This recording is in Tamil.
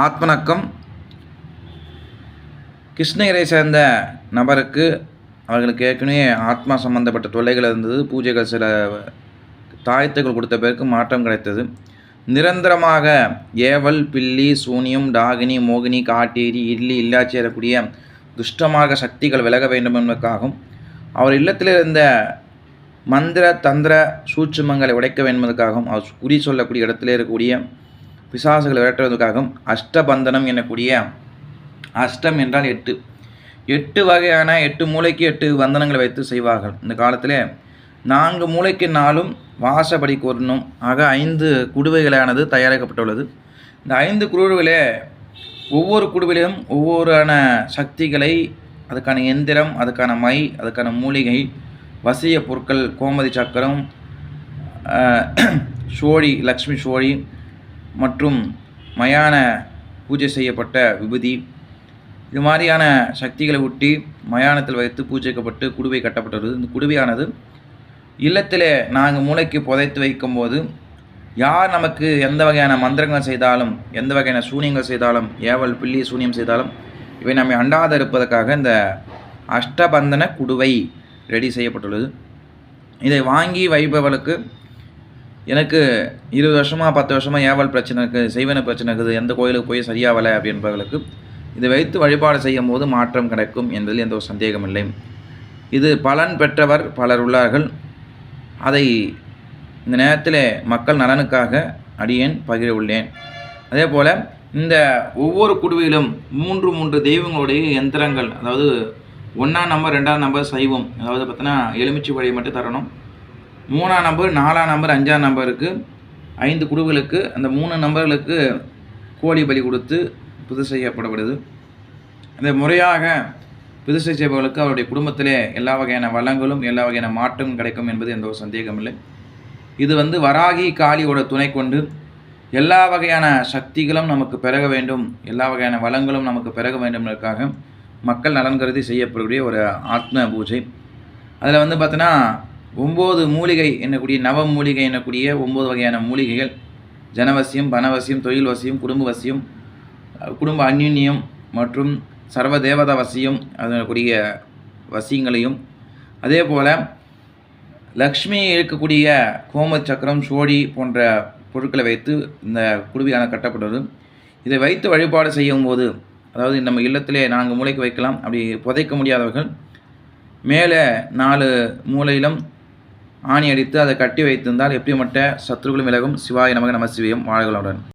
ஆத்மணக்கம் கிருஷ்ணகிரை சேர்ந்த நபருக்கு அவர்களுக்கு ஏற்கனவே ஆத்மா சம்பந்தப்பட்ட தொல்லைகள் இருந்தது. பூஜைகள் சில தாயத்துகள் கொடுத்த பிறகு மாற்றம் கிடைத்தது. நிரந்தரமாக ஏவல் பில்லி சூனியம் டாகினி மோகினி காட்டேரி இட்லி இல்லாச்சி வரக்கூடிய துஷ்டமாக சக்திகள் விலக வேண்டும் என்பதற்காகவும் அவர் இல்லத்தில் இருந்த மந்திர தந்திர சூட்சுமங்களை உடைக்க வேண்டுவதற்காகவும் அவர் குறி சொல்லக்கூடிய இடத்துல இருக்கக்கூடிய பிசாசுகளை விரட்டுவதற்காகவும் அஷ்டபந்தனம் எனக்கூடிய அஷ்டம் என்றால் எட்டு. எட்டு வகையான எட்டு மூளைக்கு எட்டு வந்தனங்களை வைத்து செய்வார்கள். இந்த காலத்தில் நான்கு மூளைக்கு நாளும் வாசப்படி கூறணும் ஆக ஐந்து குடுவைகளானது தயாரிக்கப்பட்டுள்ளது. இந்த ஐந்து குழுவிலே ஒவ்வொரு குடுவிலும் ஒவ்வொருயான சக்திகளை அதுக்கான எந்திரம் அதுக்கான மை அதுக்கான மூலிகை வசிய பொருட்கள் கோமதி சக்கரம் சோழி லக்ஷ்மி சோழி மற்றும் மயான பூஜை செய்யப்பட்ட விபூதி. இது மாதிரியான சக்திகளை ஒட்டி மயானத்தில் வைத்து பூஜைக்கப்பட்டு குடுவை கட்டப்பட்டுள்ளது இந்த குடுவையானது இல்லத்தில் நாங்கள் மூளைக்கு புதைத்து வைக்கும்போது யார் நமக்கு எந்த வகையான மந்திரங்கள் செய்தாலும் எந்த வகையான சூனியங்கள் செய்தாலும் ஏவல் பில்லி சூனியம் செய்தாலும் இவை நம்மை அண்டாத இருப்பதற்காக இந்த அஷ்டபந்தன குடுவை ரெடி செய்யப்பட்டுள்ளது. இதை வாங்கி வைப்பவர்களுக்கு எனக்கு இருபது வருஷமாக பத்து வருஷமாக ஏவல் பிரச்சனை இருக்குது செய்வன பிரச்சனை இருக்குது. எந்த கோயிலுக்கு போய் சரியாகலை அப்படின்றவர்களுக்கு இதை வைத்து வழிபாடு செய்யும் போது மாற்றம் கிடைக்கும் என்பதில் எந்த ஒரு சந்தேகம் இல்லை. இது பலன் பெற்றவர் பலர் உள்ளார்கள். அதை இந்த நேரத்தில் மக்கள் நலனுக்காக அடியேன் பகிர உள்ளேன். அதே போல் இந்த ஒவ்வொரு குடுவையிலும் மூன்று மூன்று தெய்வங்களுடைய யந்திரங்கள் அதாவது ஒன்றாம் நம்பர் ரெண்டாம் நம்பர் சைவம் அதாவது பார்த்தீங்கன்னா எலுமிச்சை வழியை மட்டும் தரணும். மூணாம் நம்பர் நாலாம் நம்பர் அஞ்சாம் நம்பருக்கு ஐந்து குடுவைகளுக்கு அந்த மூணு நம்பர்களுக்கு கோழி பலி கொடுத்து புது செய்யப்படுகிறது. இந்த முறையாக புதுசை செய்பவர்களுக்கு அவருடைய குடும்பத்திலே எல்லா வகையான வளங்களும் எல்லா வகையான மாற்றமும் கிடைக்கும் என்பது எந்த ஒரு சந்தேகமில்லை இது வந்து வராகி காளியோட துணை கொண்டு எல்லா வகையான சக்திகளும் நமக்கு பெருக வேண்டும் எல்லா வகையான வளங்களும் நமக்கு பெருக வேண்டும் மக்கள் நலன் கருதி செய்யப்படக்கூடிய ஒரு ஆத்ம பூஜை. அதில் வந்து பார்த்தோன்னா ஒம்பது மூலிகை என்னக்கூடிய நவ மூலிகை என்னக்கூடிய ஒம்பது வகையான மூலிகைகள். ஜனவசியம் பணவசியம் தொழில் வசியம் குடும்ப வசியம் குடும்ப அந்யுன்யம் மற்றும் சர்வ தேவதா வசியம் அதனுடைய வசியங்களையும். அதே போல் லக்ஷ்மி இருக்கக்கூடிய கோம சக்கரம் சோழி போன்ற பொருட்களை வைத்து இந்த குடுவியான கட்டப்பட்டது. இதை வைத்து வழிபாடு செய்யும் போது அதாவது நம்ம இல்லத்திலே நான்கு மூளைக்கு வைக்கலாம் அப்படி புதைக்க முடியாதவர்கள் மேலே நாலு மூலையிலும் ஆணி அடித்து அதை கட்டி வைத்திருந்தால் எப்படிப்பட்ட சத்ருகளும் விலகும். சிவாய நமக நம சிவியம் வாழ்களுடன்